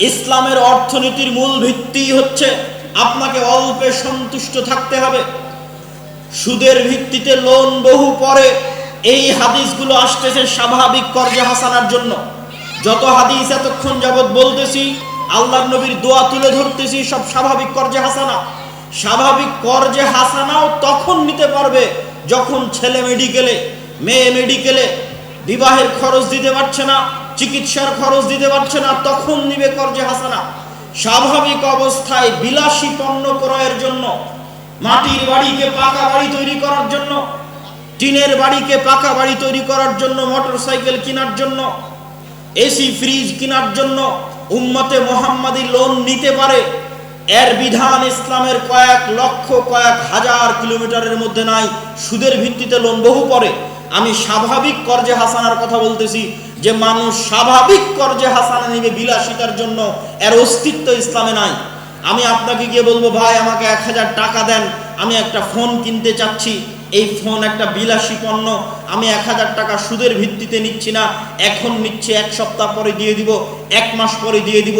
ইসলামের অর্থনীতির মূল ভিত্তি হচ্ছে আপনাকে অল্পে সন্তুষ্ট থাকতে হবে। সুদের ভিত্তিতে লোন বহু পরে এই হাদিসগুলো আসতেছে স্বাভাবিক কর্জে হাসানার জন্য। যত হাদিস এতক্ষণ যাবৎ বলতেছি আল্লাহ নবীর দোয়া তুলে ধরতেছি, সব স্বাভাবিক কর্জে হাসানা। স্বাভাবিক কর্জে হাসানাও তখন নিতে পারবে যখন ছেলে মেডিকেলে, মেয়ে মেডিকেলে বিবাহের খরচ দিতে পারছে না। চিকিৎসার খরচ দিতে পারছে না, তখন নিবে কর্জে হাসানা। স্বাভাবিক অবস্থায় বিলাসী পণ্য ক্রয়ের জন্য, মাটির বাড়িকে পাকা বাড়ি তৈরি করার জন্য, টিনের বাড়িকে পাকা বাড়ি তৈরি করার জন্য মোটর সাইকেল কেনার জন্য, এসি, ফ্রিজ কেনার জন্য উম্মতে মোহাম্মদী লোন নিতে পারে, এর বিধান ইসলামের কয়েক লক্ষ, কয়েক হাজার কিলোমিটারের মধ্যে নাই। সুদের ভিত্তিতে লোন বহু পরে আমি স্বাভাবিক কর্জে হাসানার কথা বলতেছি যে মানুষ স্বাভাবিক কর্জে হাসানা নিবে বিলাসিতার জন্য এর অস্তিত্ব ইসলামে নাই। আমি আপনাকে গিয়ে বলব, ভাই, আমাকে এক হাজার টাকা দেন, আমি একটা ফোন কিনতে চাচ্ছি। এই ফোন একটা বিলাসী পণ্য, আমি এক হাজার টাকা সুদের ভিত্তিতে নিচ্ছি না। এখন নিচ্ছে, এক সপ্তাহ পরে দিয়ে দিব, এক মাস পরে দিয়ে দিব।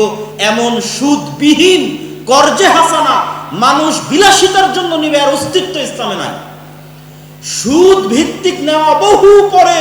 এমন সুদবিহীন কর্জে হাসানা, মানুষ বিলাসিতার জন্য নিবে আর অস্তিত্ব ইসলামে নাই। সুদ ভিত্তিক নেওয়া বহু পরে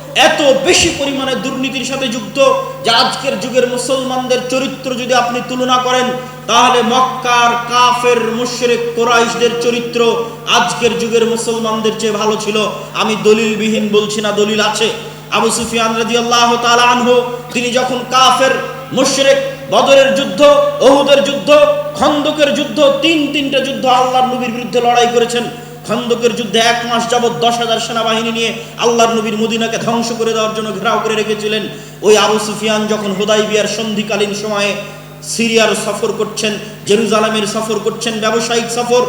এত বেশি পরিমাণে দুর্নীতির সাথে যুক্ত যে আজকের যুগের মুসলমানদের চরিত্র যদি আপনি তুলনা করেন, তাহলে মক্কার কাফের, মুশরিক, কোরাইশদের চরিত্র আজকের যুগের মুসলমানদের চেয়ে ভালো ছিল। আমি দলিলবিহীন বলছি না, দলিল আছে। আবু সুফিয়ান রাদিয়াল্লাহু তাআলা আনহু, তিনি যখন কাফের, মুশরিক, বদরের যুদ্ধ, ওহুদের যুদ্ধ, খন্দকের যুদ্ধ, তিন তিনটা যুদ্ধ আল্লাহর নবীর বিরুদ্ধে লড়াই করেছেন। খন্দকের যুদ্ধে এক মাস যাবৎ দশ হাজার সেনাবাহিনী নিয়ে আল্লাহর নবীর মদিনাকে ধ্বংস করে দেওয়ার জন্য ঘেরাও করে রেখেছিলেন। ওই আবু সুফিয়ান যখন হুদাই বিয়ার সন্ধিকালীন সময়ে সিরিয়ার সফর করছেন, জেরুজালামের সফর করছেন, ব্যবসায়িক সফর,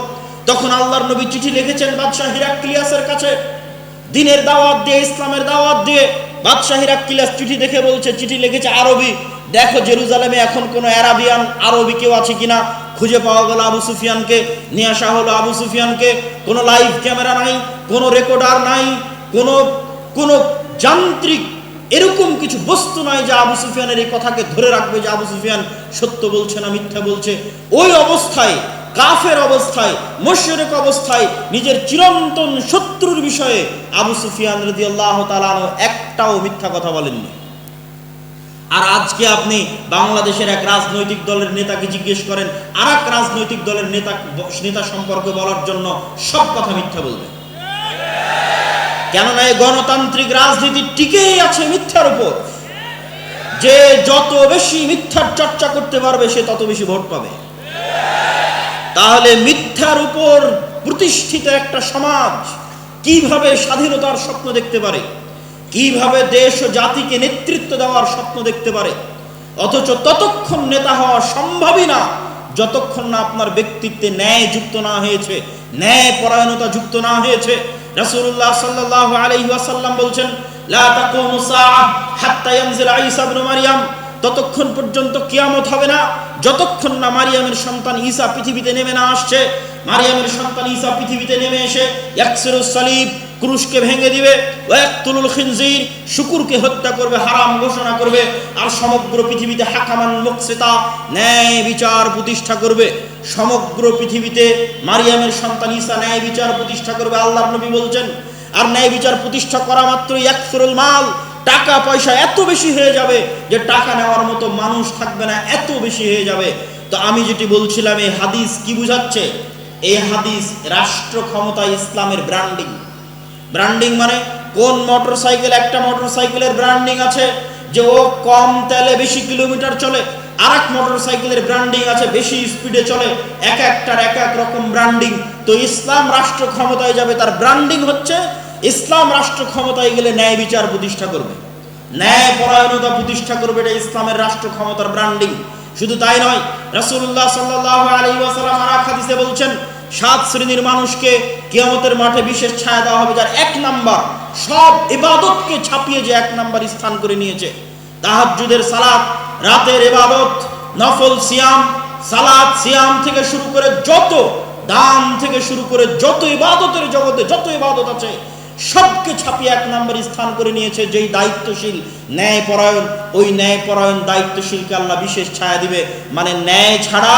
তখন আল্লাহর নবী চিঠি লিখেছেন বাদশাহ হিরাক্লিয়াসের কাছে। দিনের দাওয়াত দিয়ে, ইসলামের দাওয়াত দিয়ে বাদশাহ হিরাক্লিয়াস চিঠি দেখে বলছে, চিঠি লিখেছে আরবি। দেখো জেরুজালেমে এখন কোনো অ্যারাবিয়ান, আরবি কেউ আছে কিনা? খুঁজে পাওয়া গেল আবু সুফিয়ানকে, নিয়ে আসা হলো আবু সুফিয়ানকে। কোনো লাইভ ক্যামেরা নাই, কোনো রেকর্ডার নাই, কোনো কোনো যান্ত্রিক এরকম কিছু বস্তু নয় যে আবু সুফিয়ানের এই কথাকে ধরে রাখবে যে আবু সুফিয়ান সত্য বলছে না মিথ্যা বলছে। ওই অবস্থায়, কাফের অবস্থায়, মোশরেক অবস্থায় নিজের চিরন্তন শত্রুর বিষয়ে আবু সুফিয়ান রদি আল্লাহ তালানো একটাও মিথ্যা কথা বলেননি। আর আজকে আপনি বাংলাদেশের এক রাজনৈতিক দলের নেতাকে জিজ্ঞেস করেন আর এক রাজনৈতিক দলের নেতা নেতা সম্পর্কে বলার জন্য সব কথা মিথ্যা বলবে। কেননা এই গণতান্ত্রিক রাজনীতি টিকেই আছে মিথ্যার উপর। যে যত বেশি মিথ্যার চর্চা করতে পারবে, সে তত বেশি ভোট পাবে। তাহলে মিথ্যার উপর প্রতিষ্ঠিত একটা সমাজ কীভাবে স্বাধীনতার স্বপ্ন দেখতে পারে? কীভাবে দেশ ও জাতিকে নেতৃত্ব দেওয়ার স্বপ্ন দেখতে পারে? অথচ ততক্ষণ নেতা হওয়া সম্ভবই না, যতক্ষণ না আপনার ব্যক্তিত্বে ন্যায় যুক্ত না হয়েছে, ন্যায় পরায়ণতা যুক্ত না হয়েছে। রাসূলুল্লাহ সাল্লাল্লাহু আলাইহি ওয়াসাল্লাম বলছেন, লা তাকুমু সাআহ হাত্তা ইয়ানজিলা ঈসা ইবনে মারইয়াম ততক্ষণ পর্যন্ত কিয়ামত হবে না, যতক্ষণ না মারিয়ামের সন্তান ঈসা পৃথিবীতে নেমে না আসছে। মারিয়ামের সন্তান ঈসা পৃথিবীতে নেমে এসে, ইয়াকসিরুস সালিব। ক্রুশকে ভেঙে দিবে শুকুরকে হত্যা করবে, হারাম ঘোষণা করবে, আর সমগ্র পৃথিবীতে হাকামান মুকসিতা, ন্যায় বিচার প্রতিষ্ঠা করবে। সমগ্র পৃথিবীতে মারিয়ামের সন্তান ঈসা ন্যায় বিচার প্রতিষ্ঠা করবে আল্লাহ নবী বলছেন। আর ন্যায় বিচার প্রতিষ্ঠা করা মাত্রই একসুরুল মাল। টাকা, পয়সা এত বেশি হয়ে যাবে যে টাকা নেওয়ার মতো মানুষ থাকবে না, এত বেশি হয়ে যাবে। তো আমি যেটি বলছিলাম, এই হাদিস কি বুঝাচ্ছে? এই হাদিস রাষ্ট্র ক্ষমতা ইসলামের ব্র্যান্ডিং ব্র্যান্ডিং মানে কোন মোটর সাইকেল একটা মোটর সাইকেলের ব্র্যান্ডিং আছে যে ও কম তেলে বেশি কিলোমিটার চলে আর এক মোটর সাইকেলের ব্র্যান্ডিং আছে বেশি স্পিডে চলে, এক একটার এক এক রকম ব্র্যান্ডিং তো ইসলাম রাষ্ট্র ক্ষমতায় যাবে, তার ব্র্যান্ডিং হচ্ছে ইসলাম রাষ্ট্র ক্ষমতায় গেলে ন্যায় বিচার প্রতিষ্ঠা করবে। ন্যায় পরায়ণতা প্রতিষ্ঠা করবে, এটা ইসলামের রাষ্ট্র ক্ষমতার ব্র্যান্ডিং শুধু তাই নয়, রাসূলুল্লাহ সাল্লাল্লাহু আলাইহি ওয়াসাল্লাম আর হাদিসে বলছেন সাত শ্রেণির মানুষকে কিয়ামতের মাঠে বিশেষ ছায়া দেওয়া হবে যার এক নাম্বার সব ইবাদতকে ছাপিয়ে যে এক নাম্বার স্থান করে নিয়েছে। তাহাজ্জুদের সালাত, রাতের ইবাদত, নফল সিয়াম, সালাত সিয়াম থেকে শুরু করে যত দান থেকে শুরু করে যত ইবাদতের জগতে যত ইবাদত আছে, সবকে ছাপিয়ে এক নম্বর স্থান করে নিয়েছে যেই দায়িত্বশীল ন্যায় পরায়ণ ওই ন্যায় পরায়ণ দায়িত্বশীলকে আল্লাহ বিশেষ ছায়া দিবে। মানে ন্যায় ছাড়া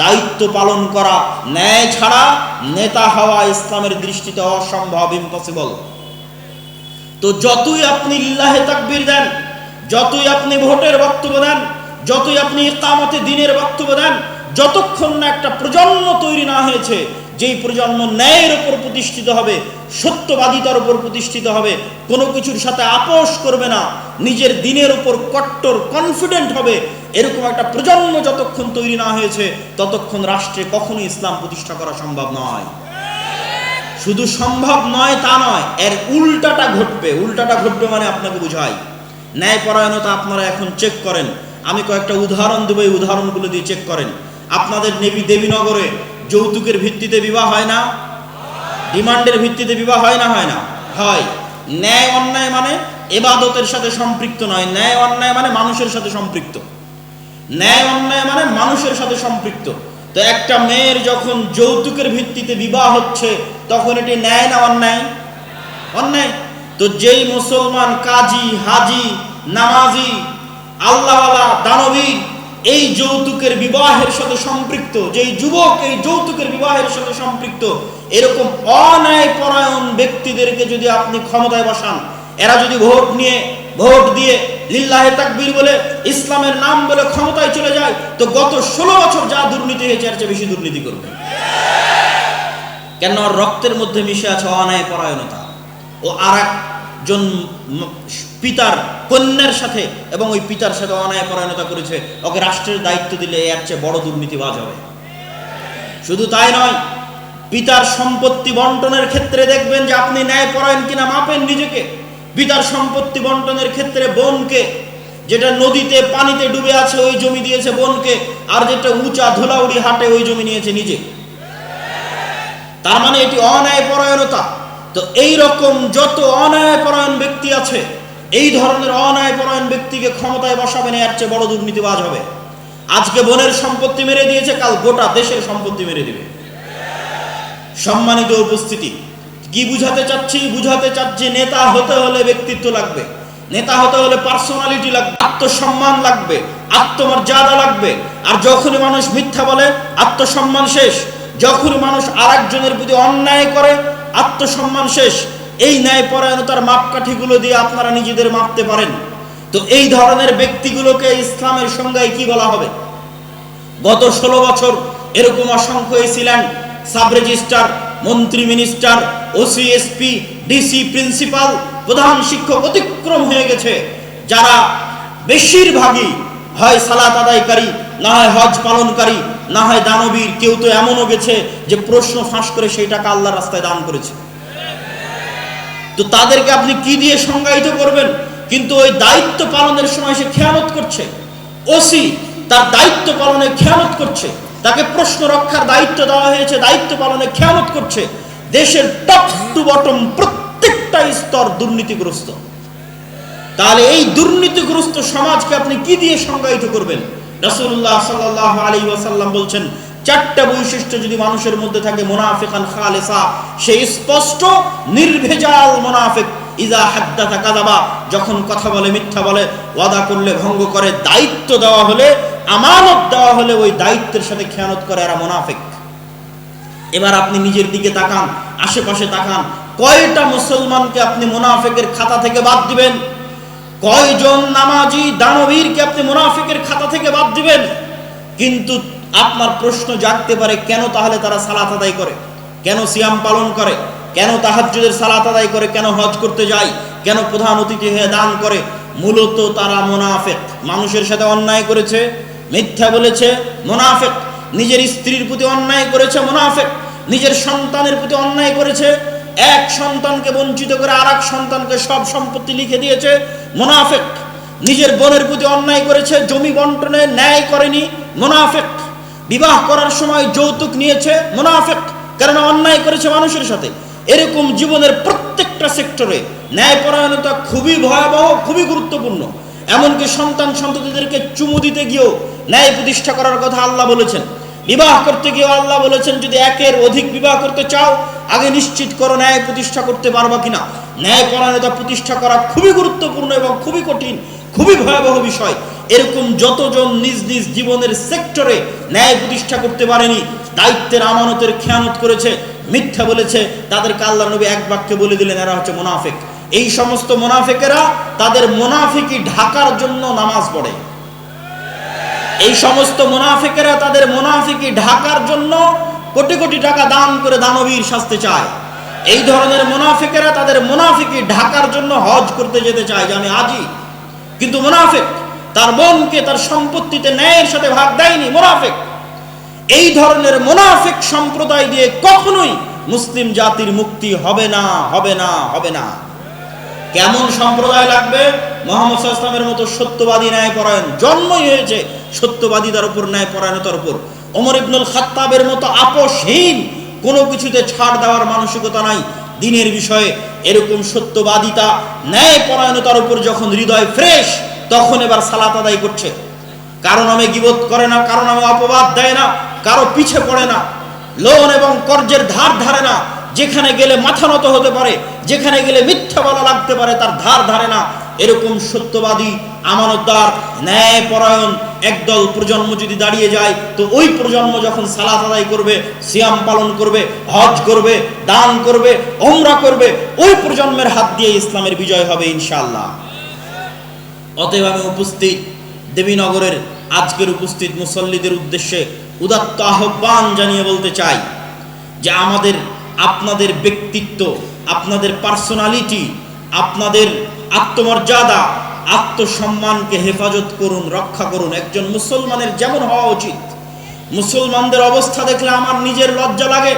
দায়িত্ব পালন করা, ন্যায় ছাড়া নেতা হওয়া ইসলামের দৃষ্টিতে অসম্ভব ইম্পসিবল তো যতই আপনি ইল্লাহে তাকবির দেন, যতই আপনি ভোটের বক্তব্য দেন, যতই আপনি ইকামতে দিনের বক্তব্য দেন, যতক্ষণ না একটা প্রজন্ম তৈরি না হয়েছে, যেই প্রজন্ম ন্যায়ের উপর প্রতিষ্ঠিত হবে, সত্যবাদিতার উপর প্রতিষ্ঠিত হবে, কোনো কিছুর সাথে আপোষ করবে না, নিজের দিনের উপর কট্টর কনফিডেন্ট হবে এরকম একটা প্রজন্ম যতক্ষণ তৈরি না হয়েছে, ততক্ষণ রাষ্ট্রে কখনো ইসলাম প্রতিষ্ঠা করা সম্ভব নয়। শুধু সম্ভব নয় তা নয়, এর উল্টাটা ঘটবে। উল্টাটা ঘটবে মানে আপনাকে বুঝাই। ন্যায়পরায়ণতা আপনারা এখন চেক করেন। আমি কয়েকটা উদাহরণ দেবো, এই উদাহরণগুলো দিয়ে চেক করেন। আপনাদের নেবী দেবীনগরে যৌতুকের ভিত্তিতে বিবাহ হয় না? ডিমান্ডের ভিত্তিতে বিবাহ হয় না হয় না? হয়। ন্যায় অন্যায় মানে এবাদতের সাথে সম্পৃক্ত নয়। ন্যায় অন্যায় মানে মানুষের সাথে সম্পৃক্ত। ন্যায় অন্যায় মানে মানুষের সাথে সম্পৃক্ত। তো একটা মেয়ের যখন যৌতুকের ভিত্তিতে বিবাহ হচ্ছে, তখন এটি ন্যায় না অন্যায়? অন্যায়। তো যেই মুসলমান কাজী, হাজি, নামাজি, আল্লাহওয়ালা দানবী এই যৌতুকের বিবাহের সাথে সম্পৃক্ত, যেই যুবক এই যৌতুকের বিবাহের সাথে সম্পৃক্ত, এরকম অন্যায় পরায়ণ ব্যক্তিদেরকে যদি আপনি ক্ষমতায় বসান, এরা যদি ভোট নিয়ে ভোট দিয়ে লিল্লাহে তাকবীর বলে ইসলামের নাম বলে ক্ষমতায় চলে যায়, তো গত ষোলো বছর যা দুর্নীতি হয়েছে, এর চেয়ে বেশি দুর্নীতি করবে। কেন? রক্তের মধ্যে মিশে আছে অন্যায় পরায়ণতা ও আর একজন পিতার কন্যার সাথে এবং ওই পিতার সাথে অন্যায় পরায়ণতা করেছে, ওকে রাষ্ট্রের দায়িত্ব দিলে এর চেয়ে বড় দুর্নীতিবাজ হবে। শুধু তাই নয়, পিতার সম্পত্তি বন্টনের ক্ষেত্রে দেখবেন যে আপনি ন্যায় পরায়ণ কিনা, মাপেন নিজেকে। পিতার সম্পত্তি বন্টনের ক্ষেত্রে বোনকে, যেটা নদীতে পানিতে ডুবে আছে ওই জমি দিয়েছে বোনকে, আর যেটা উঁচা ধুলাউড়ি হাটে ওই জমি নিয়েছে নিজে। তার মানে এটি অন্যায় পরায়ণতা। তো এই রকম যত অন্যায় পরায়ণ ব্যক্তি আছে, এই ধরনের অন্যায় পরায়ণ ব্যক্তিকে ক্ষমতায় বসাবেন এর চেয়ে বড় দুর্নীতিবাজ হবে। আজকে বোনের সম্পত্তি মেরে দিয়েছে, কাল গোটা দেশের সম্পত্তি মেরে দিবে। সম্মানিত উপস্থিতি কি বুঝাতে চাচ্ছি? বুঝাতে চাচ্ছি, নেতা হতে হলে ব্যক্তিত্ব লাগবে। নেতা হতে হলে পার্সোনালিটি লাগবে, আত্মসম্মান লাগবে, আত্মমর্যাদা লাগবে। আর যখনই মানুষ মিথ্যা বলে, আত্মসম্মান শেষ। যখনই মানুষ আরেকজনের প্রতি অন্যায় করে, আত্মসম্মান শেষ। এই ন্যায় পরায়ণতার মাপকাঠিগুলো দিয়ে আপনারা নিজেদের মাপতে পারেন। তো এই ধরনের ব্যক্তিগুলোকে ইসলামের সংজ্ঞায় কি বলা হবে? গত ষোলো বছর এরকম অসংখ্য ছিলেন সাব রেজিস্ট্রার মন্ত্রী minister OC SP DC principal, প্রধান শিক্ষক অতিক্রম হয়ে গেছে। যারা বেশিরভাগই হয় সালাত আদায়কারী, না হয় হজ পালনকারী, না হয় দানবীর, কেউ তো এমনও গেছে যে প্রশ্ন ফাঁস করে সেই টাকা আল্লাহর রাস্তায় দান করেছে। তো তাদেরকে আপনি কি দিয়ে সংজ্ঞায়িত করবেন? কিন্তু ওই দায়িত্ব পালনের সময় সে খেয়ালত করছে। ওসি তার দায়িত্ব পালনে খেয়ালত করছে। তাকে প্রশ্ন রক্ষার দায়িত্ব দেওয়া হয়েছে, দায়িত্ব পালনে খেয়ালত করছে। দেশের টপ টু বটম প্রত্যেকটা স্তর দুর্নীতিগ্রস্ত। তাহলে এই দুর্নীতিগ্রস্ত সমাজকে আপনি কি দিয়ে সংজ্ঞায়িত করবেন? রাসূলুল্লাহ সাল্লাল্লাহু আলাইহি ওয়াসাল্লাম বলছেন, চারটা বৈশিষ্ট্য যদি মানুষের মধ্যে থাকে, মুনাফিকান খালেসা, সেই স্পষ্ট নির্ভেজাল মুনাফিক ইজা হাদ্দাথা কাযাবা, যখন কথা বলে, মিথ্যা বলে, ওয়াদা করলে, ভঙ্গ করে, দায়িত্ব দেওয়া হলে আমানত দেওয়া হলে ওই দায়িত্বের সাথে খেয়ানত করে এরা মুনাফিক। এবার আপনি নিজের দিকে তাকান, আশেপাশে তাকান, কয়টা মুসলমানকে আপনি মুনাফিকের খাতা থেকে বাদ দিবেন? কয়জন নামাজি, দানবীরকে আপনি মুনাফিকের খাতা থেকে বাদ দিবেন? কিন্তু আপনার প্রশ্ন জাগতে পারে, কেন তাহলে তারা সালাত আদায় করে? কেন সিয়াম পালন করে? কেন তাহাজ্জুদের সালাত আদায় করে? কেন হজ করতে যায়? কেন প্রধান অতিথি হয়ে দান করে? মূলত তারা মুনাফেক। মানুষের সাথে অন্যায় করেছে। মিথ্যা বলেছে, মুনাফেক। নিজের স্ত্রীর প্রতি অন্যায় করেছে, মুনাফেক। নিজের সন্তানের প্রতি অন্যায় করেছে। এক সন্তানকে বঞ্চিত করে আর সন্তানকে সব সম্পত্তি লিখে দিয়েছে, মুনাফেক। নিজের বোনের প্রতি অন্যায় করেছে, জমি বন্টনে ন্যায় করেনি, মোনাফেক। বিবাহ করার সময় যৌতুক নিয়েছে, মোনাফেক। কারণ অন্যায় করেছে মানুষের সাথে? এরকম জীবনের প্রত্যেকটা সেক্টরে ন্যায়পরায়ণতা খুবই ভয়াবহ, খুবই গুরুত্বপূর্ণ। এমনকি সন্তান সন্ততিদেরকে চুমু দিতে গিয়েও ন্যায় প্রতিষ্ঠা করার কথা আল্লাহ বলেছেন। বিবাহ করতে গিয়ে আল্লাহ বলেছেন, যদি একের অধিক বিবাহ করতে চাও, আগে নিশ্চিত করো ন্যায় প্রতিষ্ঠা করতে পারবা কিনা। ন্যায় পরায়ণতা প্রতিষ্ঠা করা খুবই গুরুত্বপূর্ণ এবং খুবই কঠিন, খুবই ভয়াবহ বিষয়। এরকম যতজন নিজ নিজ জীবনের সেক্টরে ন্যায় প্রতিষ্ঠা করতে পারেনি, দায়িত্বের আমানতের খেয়ানত করেছে, মিথ্যা বলেছে, তাদেরকে আল্লাহ নবী এক বাক্যে বলে দিলেন, এরা হচ্ছে মোনাফেক। এই সমস্ত মোনাফেকেরা তাদের মোনাফিকি ঢাকার জন্য নামাজ পড়ে। এই সমস্ত মোনাফিকেরা তাদের মোনাফিকি ঢাকার জন্য কোটি কোটি টাকা দান করে দানবীর শাস্তে চায়। এই ধরনের মোনাফিকেরা তাদের মোনাফিকি ঢাকার জন্য হজ করতে যেতে চায় যে আমি আজই কিন্তু মোনাফিক তার বোনকে তার সম্পত্তিতে ন্যায়ের সাথে ভাগ দেয়নি, মোনাফিক। এই ধরনের মোনাফিক সম্প্রদায় দিয়ে কখনোই মুসলিম জাতির মুক্তি হবে না হবে না হবে না। কেমন সম্প্রদায় লাগবে? মোহাম্মদ ইসলামের মতো সত্যবাদী ন্যায় পরায়ণ জন্মই হয়েছে সত্যবাদিতার উপর ন্যায় পরায়ণতার উপর। ওমর ইবনুল খাত্তাবের মতো আপোষহীন কোনো কিছুতে ছাড় দেওয়ার মানসিকতা নাই। দিনের বিষয়ে এরকম সত্যবাদিতা ন্যায় পরায়ণতার উপর যখন হৃদয় ফ্রেশ, তখন এবার সালাত আদায় করছে। কারও নামে গিবোধ করে না, কারও নামে অপবাদ দেয় না, কারও পিছে পড়ে না, লোন এবং কর্জের ধার ধারে না। যেখানে গেলে মাথা নত হতে পারে, যেখানে গেলে মিথ্যা বলা লাগতে পারে, তার ধার ধারে না। এরকম সত্যবাদী, আমানতদার ন্যায় পরায়ণ একদল প্রজন্ম যদি দাঁড়িয়ে যায়, তো ওই প্রজন্ম যখন সালাত আদায় করবে, সিয়াম পালন করবে, হজ করবে, দান করবে ওমরা করবে, ওই প্রজন্মের হাত দিয়ে ইসলামের বিজয় হবে ইনশাআল্লাহ। অতএব আমি উপস্থিত দেবীনগরের, আজকের উপস্থিত মুসল্লিদের উদ্দেশ্যে উদাত্ত আহ্বান জানিয়ে বলতে চাই যে আমাদের আপনাদের ব্যক্তিত্ব, আপনাদের পার্সোনালিটি আপনাদের আত্মমর্যাদা, আত্মসম্মানকে হেফাজত করুন, রক্ষা করুন। একজন মুসলমানের যেমন হওয়া উচিত। মুসলমানদের অবস্থা দেখলে আমার নিজের লজ্জা লাগে।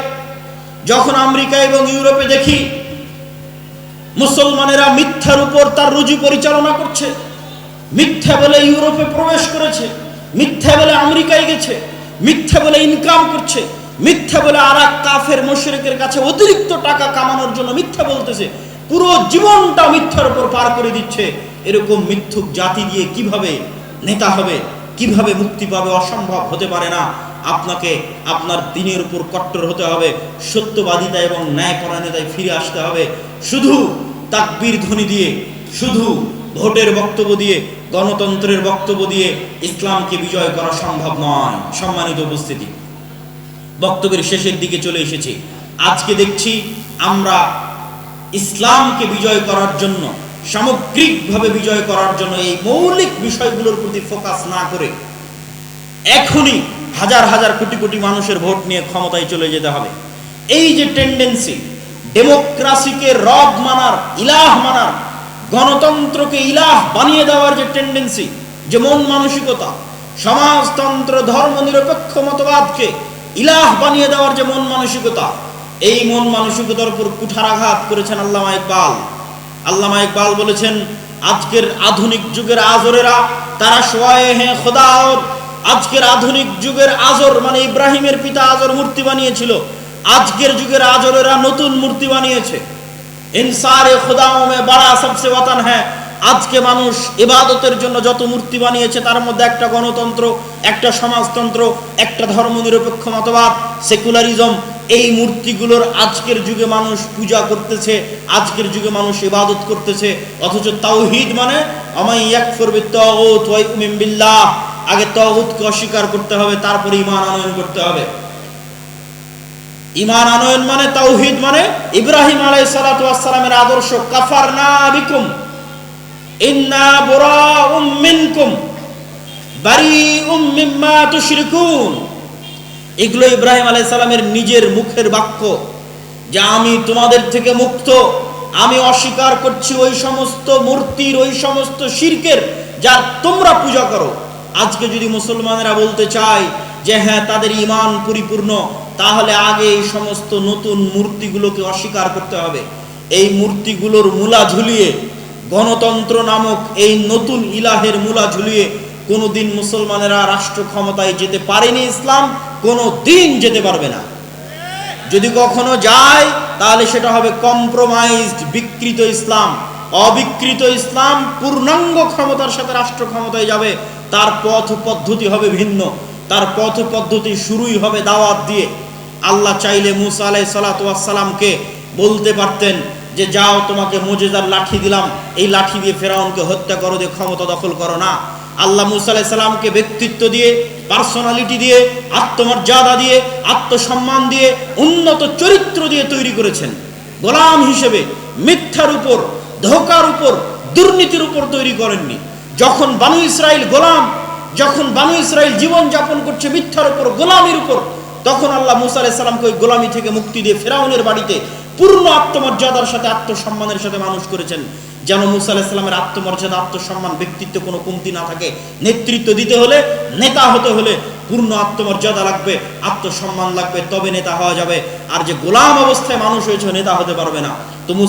যখন আমেরিকা এবং ইউরোপে দেখি মুসলমানেরা মিথ্যার উপর তার রুজু পরিচালনা করছে। মিথ্যা বলে ইউরোপে প্রবেশ করেছে। মিথ্যা বলে আমেরিকায় গেছে। মিথ্যা বলে ইনকাম করছে। মিথ্যা বলে আর এক কাফের মুশরিকের কাছে অতিরিক্ত টাকা কামানোর জন্য মিথ্যা বলতেছে। পুরো জীবনটা মিথ্যার উপর পার করে দিচ্ছে। এরকম মিথ্যুক জাতি দিয়ে কীভাবে নেতা হবে, কীভাবে মুক্তি পাবে অসম্ভব হতে পারে না। আপনাকে আপনার দিনের উপর কট্টর হতে হবে, সত্যবাদিতা এবং ন্যায়পরায়ণতায় ফিরে আসতে হবে। শুধু তাকবীর ধ্বনি দিয়ে, শুধু ভোটের বক্তব্য দিয়ে, গণতন্ত্রের বক্তব্য দিয়ে ইসলামকে বিজয় করা সম্ভব নয়। সম্মানিত উপস্থিতি। বক্তব্যের শেষের দিকে চলে এসেছি। আজকে দেখছি আমরা ইসলামকে বিজয় করার জন্য, সামগ্রিকভাবে বিজয় করার জন্য এই মৌলিক বিষয়গুলোর প্রতি ফোকাস না করে এখনই হাজার হাজার কোটি কোটি মানুষের ভোট নিয়ে ক্ষমতায় চলে যেতে হবে। এই যে টেন্ডেন্সি ডেমোক্রাসিকে রব মানার, ইলাহ মানার, গণতন্ত্রকে ইলাহ বানিয়ে দেওয়ার যে টেন্ডেন্সি যে মন মানসিকতা, সমাজতন্ত্র, ধর্ম নিরপেক্ষ মতবাদকে ইলাহ বানিয়ে দেওয়ার যে মন মানসিকতা, এই মন মানসিকতার উপর কুঠারাঘাত করেছেন আল্লামা ইকবাল। আল্লামা ইকবাল বলেছেন, আজকের আধুনিক যুগের আজরেরা, তারা সোয়ায়ে হ্যাঁ খোদা আজকের আধুনিক যুগের আজর মানে ইব্রাহিমের পিতা আজর মূর্তি বানিয়েছিল, আজকের যুগের আজরেরা নতুন মূর্তি বানিয়েছে। ইনসারে খুদাও মে বড়া সবসে ওয়াতান হ্যাঁ আজকে মানুষ ইবাদতের জন্য যত মূর্তি বানিয়েছে, তার মধ্যে একটা গণতন্ত্র, একটা সমাজতন্ত্র, একটা ধর্মনিরপেক্ষ মতবাদ, সেকুলারিজম, এই মূর্তিগুলোর আজকের যুগে মানুষ পূজা করতেছে, আজকের যুগে মানুষ ইবাদত করতেছে, অথচ তাওহিদ মানে ইয়াকফুর বিত্তাগুত ওয়া বিল্লাহ। আগে তাওহুদকে অস্বীকার করতে হবে, তারপরে ইমান আনয়ন করতে হবে। ইমান আনয়ন মানে তাওহিদ মানে ইব্রাহিম আলাইহিস সালাতু আদর্শ কাফার না বিকুম। এগুলো ইব্রাহিম আলাইহিস সালামের নিজের মুখের বাক্য, যে আমি তোমাদের থেকে মুক্ত। আমি অস্বীকার করছি ওই সমস্ত মূর্তির, ওই সমস্ত শিরকের যার তোমরা পূজা করো। আজকে যদি মুসলমানেরা বলতে চায় যে হ্যাঁ তাদের ইমান পরিপূর্ণ, তাহলে আগে এই সমস্ত নতুন মূর্তিগুলোকে অস্বীকার করতে হবে। এই মূর্তিগুলোর মূলা ঝুলিয়ে গণতন্ত্র নামক এই নতুন ইলাহের মূলা ঝুলিয়ে কোনোদিন মুসলমানেরা রাষ্ট্র ক্ষমতায় যেতে পারেনি ইসলাম, কোনো দিন যেতে পারবে না। যদি কখনো যায়, তাহলে সেটা হবে কম্প্রোমাইজড বিকৃত ইসলাম। অবিকৃত ইসলাম পূর্ণাঙ্গ ক্ষমতার সাথে রাষ্ট্র ক্ষমতায় যাবে, তার পথ পদ্ধতি হবে ভিন্ন। তার পথ পদ্ধতি শুরুই হবে দাওয়াত দিয়ে। আল্লাহ চাইলে মুসা আলাই সালাতামকে বলতে পারতেন যে যাও, তোমাকে মজেদার লাঠি দিলাম। এই লাঠি দিয়ে ফেরাউনকে হত্যা করো দিয়ে ক্ষমতা দখল করো না। আল্লাহ মুসা আলাই সালামকে ব্যক্তিত্ব দিয়ে পার্সোনালিটি দিয়ে, আত্মমর্যাদা দিয়ে, আত্মসম্মান দিয়ে, উন্নত চরিত্র দিয়ে তৈরি করেছেন। গোলাম হিসেবে মিথ্যার উপর, ধোকার উপর, দুর্নীতির উপর তৈরি করেননি। যখন বানু ইসরায়েল গোলাম, যখন বানু ইসরায়েল জীবন যাপন করছে মিথ্যার উপর, গোলামির উপর, তখন আল্লাহ মুসা আলাইহিস সালামকে ওই গোলামি থেকে মুক্তি দিয়ে ফেরাউনের বাড়িতে পূর্ণ আত্মমর্যাদার সাথে আত্মসম্মানের সাথে মানুষ করেছেন। যেন মুসা আলাহিসাল্লামের আত্মমর্যাদা, আত্মসম্মান, ব্যক্তিত্ব কোনো কমতি না থাকে। নেতৃত্ব দিতে হলে, নেতা হতে হলে পূর্ণ আত্মমর্যাদা লাগবে, আত্মসম্মান লাগবে, তবে নেতা হওয়া যাবে। আর যে গোলাম অবস্থায় মানুষ হয়েছে, নেতা হতে পারবে না।